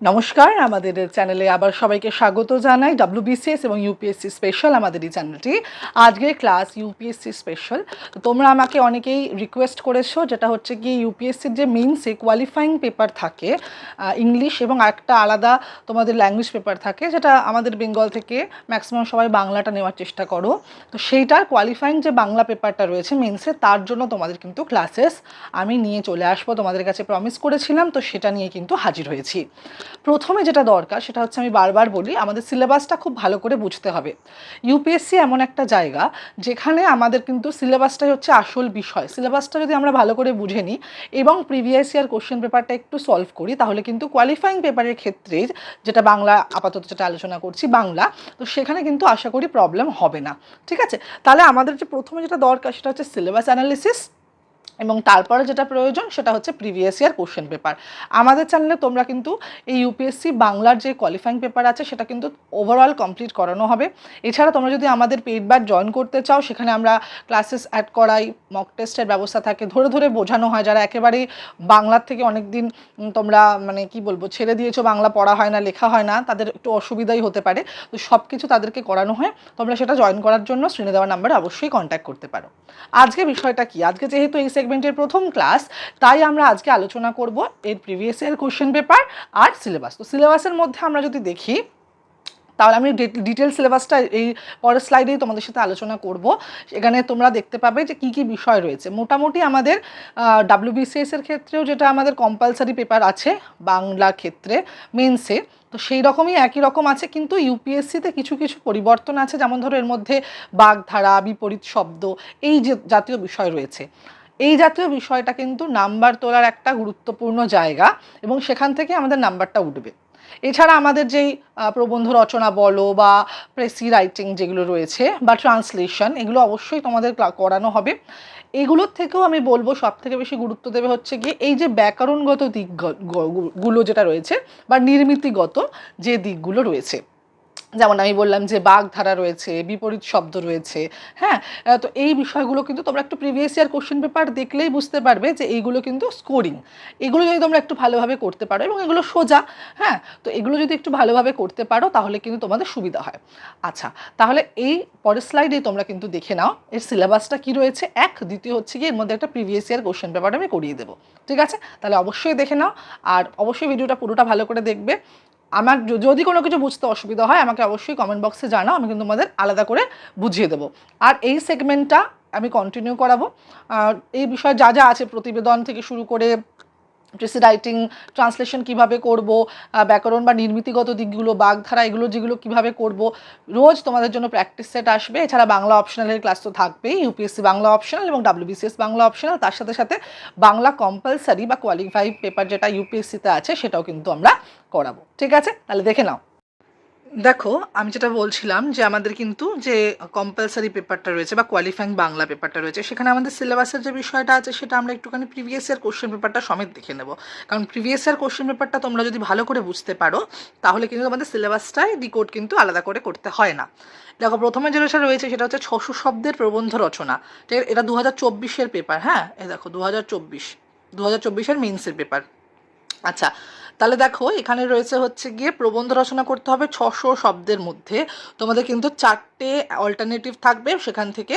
নমস্কার, আমাদের চ্যানেলে আবার সবাইকে স্বাগত জানাই। ডাব্লিউবিসিএস এবং ইউপিএসসি স্পেশাল আমাদের এই চ্যানেলটি। আজকের ক্লাস ইউপিএসসি স্পেশাল তো তোমরা আমাকে অনেকেই রিকোয়েস্ট করেছ, যেটা হচ্ছে কি ইউপিএসসির যে মেইনসে কোয়ালিফাইং পেপার থাকে ইংলিশ এবং একটা আলাদা তোমাদের ল্যাঙ্গুয়েজ পেপার থাকে, যেটা আমাদের বেঙ্গল থেকে ম্যাক্সিমাম সবাই বাংলাটা নেওয়ার চেষ্টা করো। তো সেইটার কোয়ালিফাইং যে বাংলা পেপারটা রয়েছে মেইনসে তার জন্য তোমাদের কিন্তু ক্লাসেস আমি নিয়ে চলে আসব। তোমাদের কাছে প্রমিস করেছিলাম, তো সেটা নিয়ে কিন্তু হাজির হয়েছি। প্রথমে যেটা দরকার, সেটা হচ্ছে আমি বারবার বলি, আমাদের সিলেবাসটা খুব ভালো করে বুঝতে হবে। ইউপিএসসি এমন একটা জায়গা, যেখানে আমাদের কিন্তু সিলেবাসটাই হচ্ছে আসল বিষয়। সিলেবাসটা যদি আমরা ভালো করে বুঝে নিই এবং প্রিভিয়াস ইয়ার কোশ্চেন পেপারটা একটু সলভ করি, তাহলে কিন্তু কোয়ালিফাইং পেপারের ক্ষেত্রে যেটা বাংলা আপাতত যেটা আলোচনা করছি, বাংলা, তো সেখানে কিন্তু আশা করি প্রবলেম হবে না। ঠিক আছে? তাহলে আমাদের যে প্রথমে যেটা দরকার, সেটা হচ্ছে সিলেবাস অ্যানালিসিস এবং তারপরে যেটা প্রয়োজন সেটা হচ্ছে প্রিভিয়াস ইয়ার কোশ্চেন পেপার আমাদের চ্যানেলে তোমরা কিন্তু এই ইউপিএসসি বাংলার যে কোয়ালিফাইং পেপার আছে সেটা কিন্তু ওভারঅল কমপ্লিট করানো হবে। এছাড়া তোমরা যদি আমাদের পেড ব্যাচ জয়েন করতে চাও, সেখানে আমরা ক্লাসেস অ্যাড করাই মক টেস্টের ব্যবস্থা থাকে, ধরে ধরে বোঝানো হয়। যারা একেবারেই বাংলার থেকে অনেক দিন তোমরা মানে কি বলব, ছেড়ে দিয়েছ, বাংলা পড়া হয় না, লেখা হয় না, তাদের একটু অসুবিধাই হতে পারে। তো সব কিছু তাদেরকে করানো হয়। তোমরা সেটা জয়েন করার জন্য স্ক্রিনে দেওয়া নাম্বারে অবশ্যই কন্ট্যাক্ট করতে পারো। আজকে বিষয়টা কি? আজকে যেহেতু এই সেগমেন্টের প্রথম ক্লাস তাই আমরা আজকে আলোচনা করব এর প্রিভিয়াস ইয়ার কোশ্চেন পেপার আর সিলেবাস তো সিলেবাসের মধ্যে আমরা যদি দেখি, তাহলে আমি ডিটেল সিলেবাসটা এই পরের স্লাইডেই তোমাদের সাথে আলোচনা করব। এখানে তোমরা দেখতে পাবে যে কী কী বিষয় রয়েছে। মোটামুটি আমাদের ডাব্লিউবিসিএস এর ক্ষেত্রেও যেটা আমাদের কম্পালসারি পেপার আছে, বাংলা ক্ষেত্রে মেন্সে তো সেই রকমই একই রকম আছে, কিন্তু ইউপিএসসিতে কিছু কিছু পরিবর্তন আছে। যেমন ধরো এর মধ্যে বাগধারা, বিপরীত শব্দ, এই যে জাতীয় বিষয় রয়েছে। এই জাতীয় বিষয়টা কিন্তু নাম্বার তোলার একটা গুরুত্বপূর্ণ জায়গা এবং সেখান থেকে আমাদের নাম্বারটা উঠবে। এছাড়া আমাদের যেই প্রবন্ধ রচনা বলো বা প্রেসি রাইটিং যেগুলো রয়েছে বা ট্রান্সলেশন এগুলো অবশ্যই তোমাদের করানো হবে। এগুলোর থেকেও আমি বলব সব থেকে বেশি গুরুত্ব দেবে হচ্ছে গিয়ে এই যে ব্যাকরণগত দিক গ- গ- গুলো যেটা রয়েছে বা নির্মিতিগত যে দিকগুলো রয়েছে। যেমন আমি বললাম যে বাগধারা রয়েছে, বিপরীত শব্দ রয়েছে হ্যাঁ? তো এই বিষয়গুলো কিন্তু তোমরা একটু প্রিভিয়াস ইয়ার কোশ্চেন পেপার দেখলেই বুঝতে পারবে যে এইগুলো কিন্তু স্কোরিং এগুলো যদি তোমরা একটু ভালোভাবে করতে পারো এবং এগুলো সোজা হ্যাঁ? তো এগুলো যদি একটু ভালোভাবে করতে পারো তাহলে কিন্তু তোমাদের সুবিধা হয়। আচ্ছা তাহলে এই পরের স্লাইডে তোমরা কিন্তু দেখে নাও, এর সিলেবাসটা কি রয়েছে? এক, দ্বিতীয় হচ্ছে কি এর মধ্যে একটা প্রিভিয়াস ইয়ার কোশ্চেন পেপার আমি করিয়ে দেবো, ঠিক আছে? তাহলে অবশ্যই দেখে নাও, আর অবশ্যই ভিডিওটা পুরোটা ভালো করে দেখবে। আমার যদি কোনো কিছু বুঝতে অসুবিধা হয়, আমাকে অবশ্যই কমেন্ট বক্সে জানাও, আমি কিন্তু তোমাদের আলাদা করে বুঝিয়ে দেবো। আর এই সেগমেন্টটা আমি কন্টিনিউ করাবো। এই বিষয়ে যা যা আছে প্রতিবেদন থেকে শুরু করে প্রেসি রাইটিং ট্রান্সলেশন কীভাবে করব ব্যাকরণ বা নির্মিতিগত দিকগুলো, বাগধারা এগুলো যেগুলো কীভাবে করব, রোজ তোমাদের জন্য প্র্যাকটিস সেট আসবে। এছাড়া বাংলা অপশনালের ক্লাস তো থাকবেই ইউপিএসসি বাংলা অপশনাল এবং ডাব্লিউবিসিএস বাংলা অপশনাল তার সাথে সাথে বাংলা কম্পালসারি বা কোয়ালিফাই পেপার যেটা ইউপিএসসিতে আছে, সেটাও কিন্তু আমরা করাবো। ঠিক আছে? তাহলে দেখে নাও। দেখো, আমি যেটা বলছিলাম যে আমাদের কিন্তু যে কম্পালসারি পেপারটা রয়েছে বা কোয়ালিফাইং বাংলা পেপারটা রয়েছে, সেখানে আমাদের সিলেবাসের যে বিষয়টা আছে সেটা আমরা একটুখানি প্রিভিয়াস ইয়ার কোশ্চেন পেপারটা সমেত দেখে নেব। কারণ প্রিভিয়াস ইয়ার কোশ্চেন পেপারটা তোমরা যদি ভালো করে বুঝতে পারো, তাহলে কিন্তু আমাদের সিলেবাসটাই ডিকোড কিন্তু আলাদা করে করতে হয় না। দেখো, প্রথমে যেটা রয়েছে, সেটা হচ্ছে ছশো শব্দের প্রবন্ধ রচনা। এটা দু হাজার চব্বিশের পেপার হ্যাঁ? এই দেখো দু হাজার চব্বিশ দু হাজার চব্বিশের মেন্সের পেপার আচ্ছা তাহলে দেখো, এখানে রয়েছে হচ্ছে গিয়ে প্রবন্ধ রচনা করতে হবে ছশো শব্দের মধ্যে। তোমাদের কিন্তু চারটে অল্টারনেটিভ থাকবে, সেখান থেকে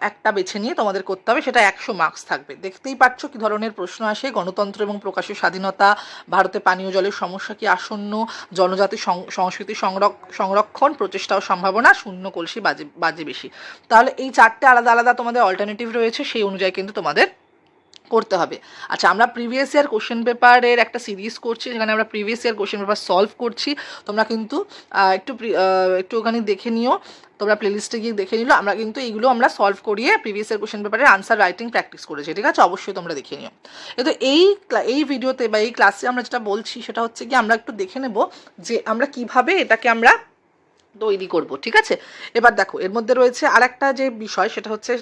একটা বেছে নিয়ে তোমাদের করতে হবে, সেটা একশো মার্কস থাকবে। দেখতেই পাচ্ছ কি ধরনের প্রশ্ন আসে, গণতন্ত্র এবং প্রকাশের স্বাধীনতা, ভারতে পানীয় জলের সমস্যা কি আসন্ন, জনজাতি সংস্কৃতি সংরক- সংরক্ষণ, প্রচেষ্টা ও সম্ভাবনা, শূন্য, কলসি, বাজে বাজে বেশি। তাহলে এই চারটে আলাদা আলাদা তোমাদের অল্টারনেটিভ রয়েছে, সেই অনুযায়ী কিন্তু তোমাদের করতে হবে। আচ্ছা আমরা প্রিভিয়াস ইয়ার কোশ্চেন পেপারের একটা সিরিজ করছি, যেখানে আমরা previous year question paper solve করছি। তোমরা কিন্তু একটু একটু ওখানে দেখে নিও। তোমরা প্লেলিস্টে গিয়ে দেখে নিলো। আমরা কিন্তু এইগুলো আমরা সলভ করিয়ে প্রিভিয়াস ইয়ার কোশ্চেন পেপারের আনসার রাইটিং প্র্যাকটিস করেছি। ঠিক আছে? অবশ্যই তোমরা দেখে নিও। কিন্তু এই এই ভিডিওতে বা এই ক্লাসে আমরা যেটা বলছি, সেটা হচ্ছে কি আমরা একটু দেখে নেব যে আমরা কীভাবে এটাকে আমরা তৈরি করব, ঠিক আছে? এবার দেখো, এর মধ্যে রয়েছে আর একটা যে বিষয়, সেটা হচ্ছে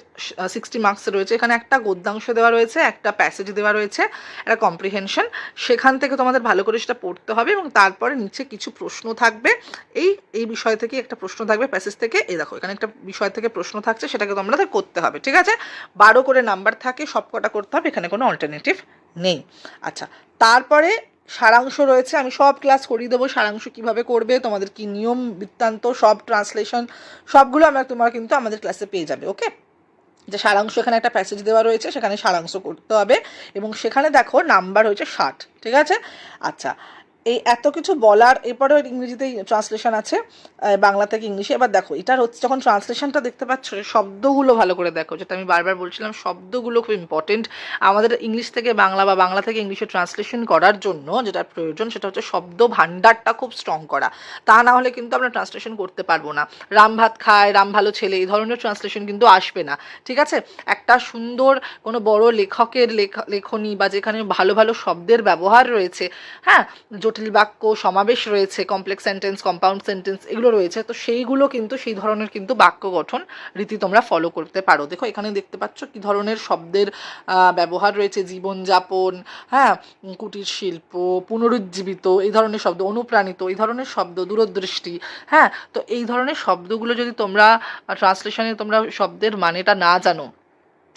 সিক্সটি মার্কস রয়েছে। এখানে একটা গদ্যাংশ দেওয়া রয়েছে, একটা প্যাসেজ দেওয়া রয়েছে, একটা কম্প্রিহেনশন সেখান থেকে তোমাদের ভালো করে সেটা পড়তে হবে এবং তারপরে নিচে কিছু প্রশ্ন থাকবে। এই এই বিষয় থেকে একটা প্রশ্ন থাকবে প্যাসেজ থেকে। এই দেখো, এখানে একটা বিষয় থেকে প্রশ্ন থাকছে, সেটাকে তোমাদের করতে হবে, ঠিক আছে? বারো করে নাম্বার থাকে সব কটা করতে হবে, এখানে কোনো অল্টারনেটিভ নেই। আচ্ছা তারপরে সারাংশ রয়েছে, আমি সব ক্লাস করিয়ে দেবো, সারাংশ কীভাবে করবে, তোমাদের কি নিয়ম, বৃত্তান্ত, সব ট্রান্সলেশন সবগুলো আমরা তোমার কিন্তু আমাদের ক্লাসে পেয়ে যাবে ওকে যে সারাংশ এখানে একটা প্যাসেজ দেওয়া রয়েছে, সেখানে সারাংশ করতে হবে এবং সেখানে দেখো নাম্বার হয়েছে ষাট, ঠিক আছে? আচ্ছা এই এত কিছু বলার, এরপরেও ইংরেজিতে ট্রান্সলেশন আছে বাংলা থেকে ইংলিশে। এবার দেখো, এটার হচ্ছে যখন ট্রান্সলেশনটা দেখতে পাচ্ছ শব্দগুলো ভালো করে দেখো, যেটা আমি বারবার বলছিলাম, শব্দগুলো খুব ইম্পর্টেন্ট আমাদের ইংলিশ থেকে বাংলা বা বাংলা থেকে ইংলিশে ট্রান্সলেশন করার জন্য যেটা প্রয়োজন, সেটা হচ্ছে শব্দ ভাণ্ডারটা খুব স্ট্রং করা। তা না হলে কিন্তু আমরা ট্রান্সলেশন করতে পারব না। রাম ভাত খায়, রাম ভালো ছেলে, এই ধরনের ট্রান্সলেশন কিন্তু আসবে না। ঠিক আছে? একটা সুন্দর কোনো বড় লেখকের লেখা, লেখনী বা যেখানে ভালো ভালো শব্দের ব্যবহার রয়েছে হ্যাঁ? জটিল বাক্য, সমাবেশ রয়েছে কমপ্লেক্স সেন্টেন্স কম্পাউন্ড সেন্টেন্স এগুলো রয়েছে, তো সেইগুলো কিন্তু, সেই ধরনের কিন্তু বাক্য গঠন রীতি তোমরা ফলো করতে পারো। দেখো, এখানে দেখতে পাচ্ছ কি ধরনের শব্দের ব্যবহার রয়েছে, জীবনযাপন হ্যাঁ কুটির শিল্প পুনরুজ্জীবিত, এই ধরনের শব্দ, অনুপ্রাণিত, এই ধরনের শব্দ, দূরদৃষ্টি হ্যাঁ তো এই ধরনের শব্দগুলো যদি তোমরা ট্রান্সলেশনে তোমরা শব্দের মানেটা না জানো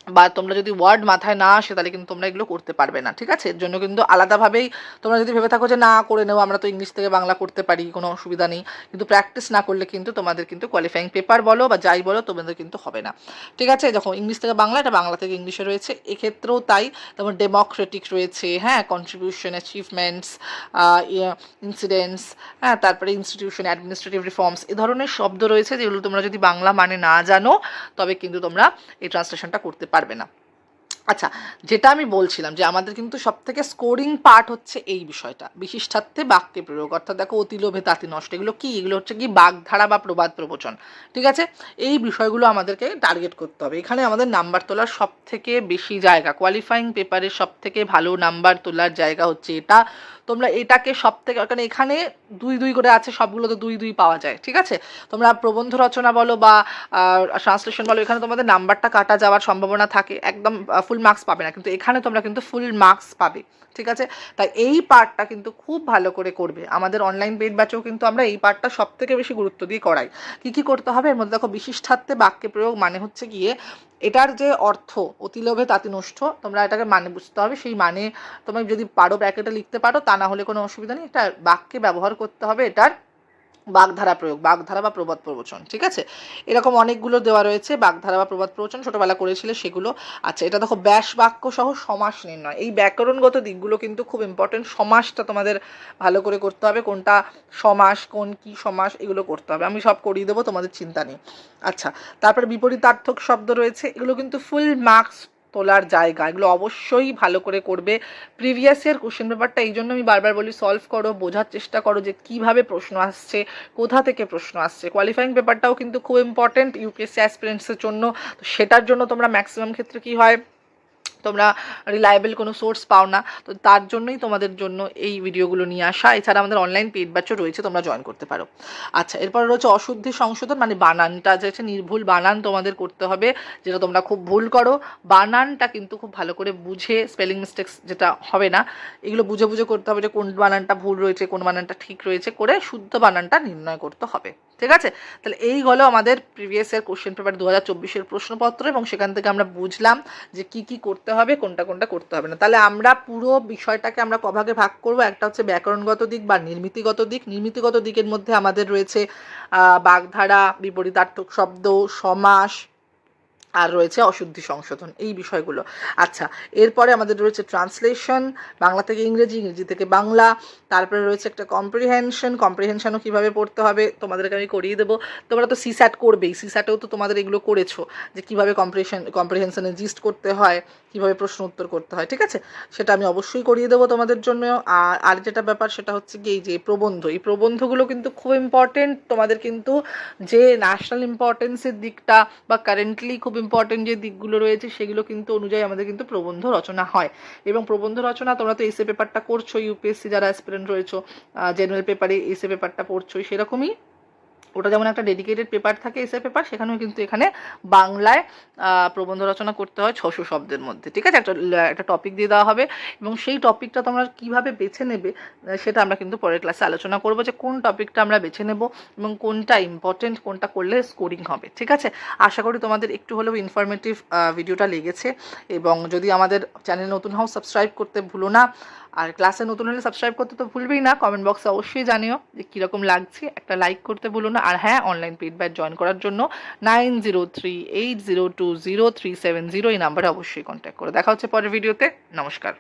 বা তোমরা যদি ওয়ার্ড মাথায় না আসে, তাহলে কিন্তু তোমরা এগুলো করতে পারবে না, ঠিক আছে? এর জন্য কিন্তু আলাদাভাবেই তোমরা যদি ভেবে থাকো যে, না, করে নেব আমরা তো ইংলিশ থেকে বাংলা করতে পারি, কোনো অসুবিধা নেই। কিন্তু প্র্যাকটিস না করলে কিন্তু তোমাদের কিন্তু কোয়ালিফাইং পেপার বলো বা যাই বলো, তোমাদের কিন্তু হবে না। ঠিক আছে? দেখো ইংলিশ থেকে বাংলা, এটা বাংলা থেকে ইংলিশে রয়েছে। এক্ষেত্রেও তাই, তোমার ডেমোক্রেটিক রয়েছে হ্যাঁ? কন্ট্রিবিউশন অ্যাচিভমেন্টস ইনসিডেন্টস হ্যাঁ? তারপরে ইনস্টিটিউশন অ্যাডমিনিস্ট্রেটিভ রিফর্মস এ ধরনের শব্দ রয়েছে যেগুলো তোমরা যদি বাংলা মানে না জানো, তবে কিন্তু তোমরা এই ট্রান্সলেশনটা করতে পারবে না। আচ্ছা যেটা আমি বলছিলাম যে আমাদের কিন্তু সব থেকে স্কোরিং পার্ট হচ্ছে এই বিষয়টা। বিশিষ্টার্থে বাক্যে প্রয়োগ। অর্থাৎ দেখো অতিলোভে তাঁতি নষ্ট। এগুলো কি? এগুলো হচ্ছে কি বাগধারা বা প্রবাদ প্রবচন। ঠিক আছে? এই বিষয়গুলো আমাদেরকে টার্গেট করতে হবে। এখানে আমাদের নাম্বার তোলার সব থেকে বেশি জায়গা কোয়ালিফাইং পেপারের সব থেকে ভালো নাম্বার তোলার জায়গা হচ্ছে এটা। তোমরা এটাকে সব থেকে কারণ এখানে দুই দুই করে আছে, সবগুলো তো দুই দুই পাওয়া যায়। ঠিক আছে? তোমরা প্রবন্ধ রচনা বলো বা ট্রান্সলেশন বলো, এখানে তোমাদের নাম্বারটা কাটা যাওয়ার সম্ভাবনা থাকে। একদম ফুল মার্কস পাবে না, কিন্তু এখানে তোমরা কিন্তু ফুল মার্কস পাবে, ঠিক আছে? তাই এই পার্টটা কিন্তু খুব ভালো করে করবে। আমাদের অনলাইন বেড ব্যাচেও কিন্তু আমরা এই পার্টটা সব থেকে বেশি গুরুত্ব দিয়ে করাই। কী কী করতে হবে? এর মধ্যে দেখো বিশিষ্টার্থে বাক্যে প্রয়োগ মানে হচ্ছে গিয়ে এটার যে অর্থ অতিলোভে তাতি নষ্ট, তোমরা এটাকে মানে বুঝতে হবে। সেই মানে তোমরা যদি পারো ব্র্যাকেটে লিখতে পারো, তা না হলে কোনো অসুবিধা নেই। এটা বাক্যে ব্যবহার করতে হবে এটার বাগধারা প্রয়োগ, বাগধারা বা প্রবাদ প্রবচন, ঠিক আছে? এরকম অনেকগুলো দেওয়া রয়েছে, বাগধারা বা প্রবাদ প্রবচন, ছোটবেলা করেছিলে সেগুলো। আচ্ছা এটা দেখো ব্যাস বাক্য সহ সমাস নির্ণয়। এই ব্যাকরণগত দিকগুলো কিন্তু খুব ইম্পর্টেন্ট সমাসটা তোমাদের ভালো করে করতে হবে, কোনটা সমাস, কোন কি সমাস, এগুলো করতে হবে। আমি সব করিয়ে দেবো, তোমাদের চিন্তা নেই। আচ্ছা তারপরে বিপরীতার্থক শব্দ রয়েছে, এগুলো কিন্তু ফুল মার্কস তোলার জায়গা। এগুলো অবশ্যই ভালো করে করবে। প্রিভিয়াস ইয়ার কোশ্চেন পেপারটা এই জন্য আমি বারবার বলি সলভ করো, বোঝার চেষ্টা করো যে কীভাবে প্রশ্ন আসছে, কোথা থেকে প্রশ্ন আসছে। কোয়ালিফাইং পেপারটাও কিন্তু খুব ইম্পর্টেন্ট ইউপিএসসি অ্যাসপিরেন্টসের জন্য। সেটার জন্য তোমরা ম্যাক্সিমাম ক্ষেত্রে কি হয়? তোমরা রিলায়েবল কোনো সোর্স পাও না, তো তার জন্যই তোমাদের জন্য এই ভিডিওগুলো নিয়ে আসা। এছাড়া আমাদের অনলাইন পেড ব্যাচও রয়েছে, তোমরা জয়েন করতে পারো। আচ্ছা এরপর রয়েছে অশুদ্ধি সংশোধন মানে বানানটা যে হচ্ছে নির্ভুল বানান তোমাদের করতে হবে, যেটা তোমরা খুব ভুল করো। বানানটা কিন্তু খুব ভালো করে বুঝে স্পেলিং মিস্টেক্স যেটা হবে না, এগুলো বুঝে বুঝে করতে হবে যে কোন বানানটা ভুল রয়েছে, কোন বানানটা ঠিক রয়েছে, করে শুদ্ধ বানানটা নির্ণয় করতে হবে। ঠিক আছে? তাহলে এই হলো আমাদের প্রিভিয়াস ইয়ার কোশ্চেন পেপার দু হাজার চব্বিশের প্রশ্নপত্র এবং সেখান থেকে আমরা বুঝলাম যে কি কি করতে হবে, কোনটা কোনটা করতে হবে না। তাহলে আমরা পুরো বিষয়টাকে আমরা কভাগে ভাগ করব। একটা হচ্ছে ব্যাকরণগত দিক বা নির্মিতিগত দিক। নির্মিতিগত দিকের মধ্যে আমাদের রয়েছে বাগধারা, বিপরীতার্থক শব্দ, সমাস আর রয়েছে অশুদ্ধি সংশোধন, এই বিষয়গুলো। আচ্ছা এরপরে আমাদের রয়েছে ট্রান্সলেশন, বাংলা থেকে ইংরেজি ইংরেজি থেকে বাংলা, তারপরে রয়েছে একটা কম্প্রিহেনশন কম্প্রিহেনশনও কীভাবে পড়তে হবে, তোমাদেরকে আমি করিয়ে দেবো। তোমরা তো সিস্যাট করবেই সিস্যাটেও তো তোমাদের এগুলো করেছ, যে কীভাবে কম্প্রিহেশন কম্প্রিহেনশনে জিস্ট করতে হয়, কীভাবে প্রশ্ন উত্তর করতে হয়, ঠিক আছে? সেটা আমি অবশ্যই করিয়ে দেবো তোমাদের জন্য। আর আর যেটা ব্যাপার সেটা হচ্ছে কি এই যে প্রবন্ধ, এই প্রবন্ধগুলো কিন্তু খুব ইম্পর্টেন্ট তোমাদের কিন্তু যে ন্যাশনাল ইম্পর্টেন্সের দিকটা বা কারেন্টলি খুব ইম্পর্টেন্ট যে দিকগুলো রয়েছে সেগুলো কিন্তু অনুযায়ী আমাদের কিন্তু প্রবন্ধ রচনা হয়। এবং প্রবন্ধ রচনা তোমরা তো এসে পেপারটা করছ ইউপিএসসি যারা অ্যাসপিরেন্ট রয়েছো জেনারেল পেপারে এসে পেপারটা পড়ছোই, সেরকমই ওটা যেমন একটা ডেডিকেটেড পেপার থাকে এসে পেপার সেখানেও কিন্তু এখানে বাংলায় প্রবন্ধ রচনা করতে হয় ছশো শব্দের মধ্যে, ঠিক আছে? একটা একটা টপিক দিয়ে দেওয়া হবে এবং সেই টপিকটা তোমরা কীভাবে বেছে নেবে সেটা আমরা কিন্তু পরের ক্লাসে আলোচনা করব যে কোন টপিকটা আমরা বেছে নেব এবং কোনটা ইম্পর্টেন্ট কোনটা করলে স্কোরিং হবে, ঠিক আছে? আশা করি তোমাদের একটু হলেও ইনফরমেটিভ ভিডিওটা লেগেছে এবং যদি আমাদের চ্যানেল নতুন হও সাবস্ক্রাইব করতে ভুলো না। আর ক্লাসে নতুন হলে সাবস্ক্রাইব করতে তো ভুলবেই না কমেন্ট বক্সে অবশ্যই জানিও যে কীরকম লাগছে, একটা লাইক করতে ভুলো না। আর হ্যাঁ অনলাইন পেড ব্যাচ জয়েন করার জন্য nine zero three eight zero two zero three seven zero এই নাম্বারে অবশ্যই কন্ট্যাক্ট করো। দেখা হচ্ছে পরের ভিডিওতে নমস্কার।